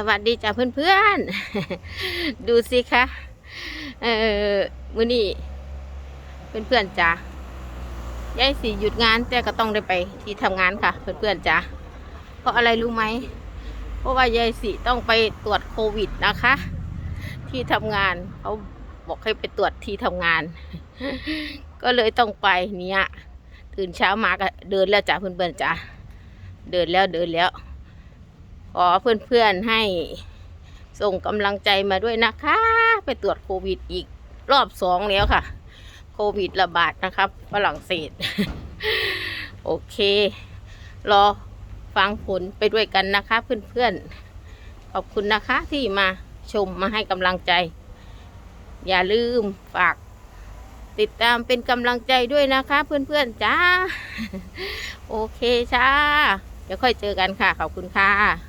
สวัสดีจ้าเพื่อนๆ ดูสิคะ เออมือนี้เพื่อนๆจ้ายายสีหยุดงานแต่ก็ต้องได้ไปที่ทำงานค่ะ เพื่อนๆจ้าเพราะอะไรรู้ไหม เพราะว่ายายสีต้องไปตรวจโควิดนะคะ ที่ทำงานเขาบอกให้ไปตรวจที่ทำงาน ก็เลยต้องไปเนี่ยตื่นเช้ามาก็เดินแล้วจ้าเพื่อนๆจ้าเดินแล้วเดินแล้ว ขอเพื่อนๆให้ส่งกำลังใจมาด้วยนะคะ ไปตรวจโควิดอีกรอบสองแล้วค่ะ โควิดระบาดนะครับฝรั่งเศส โอเค รอฟังผลไปด้วยกันนะคะ เพื่อนๆ ขอบคุณนะคะที่มาชมมาให้กำลังใจ อย่าลืมฝาก ติดตามเป็นกำลังใจด้วยนะคะ เพื่อนๆจ้า โอเคจ้า เดี๋ยวค่อยเจอกันค่ะ ขอบคุณค่ะ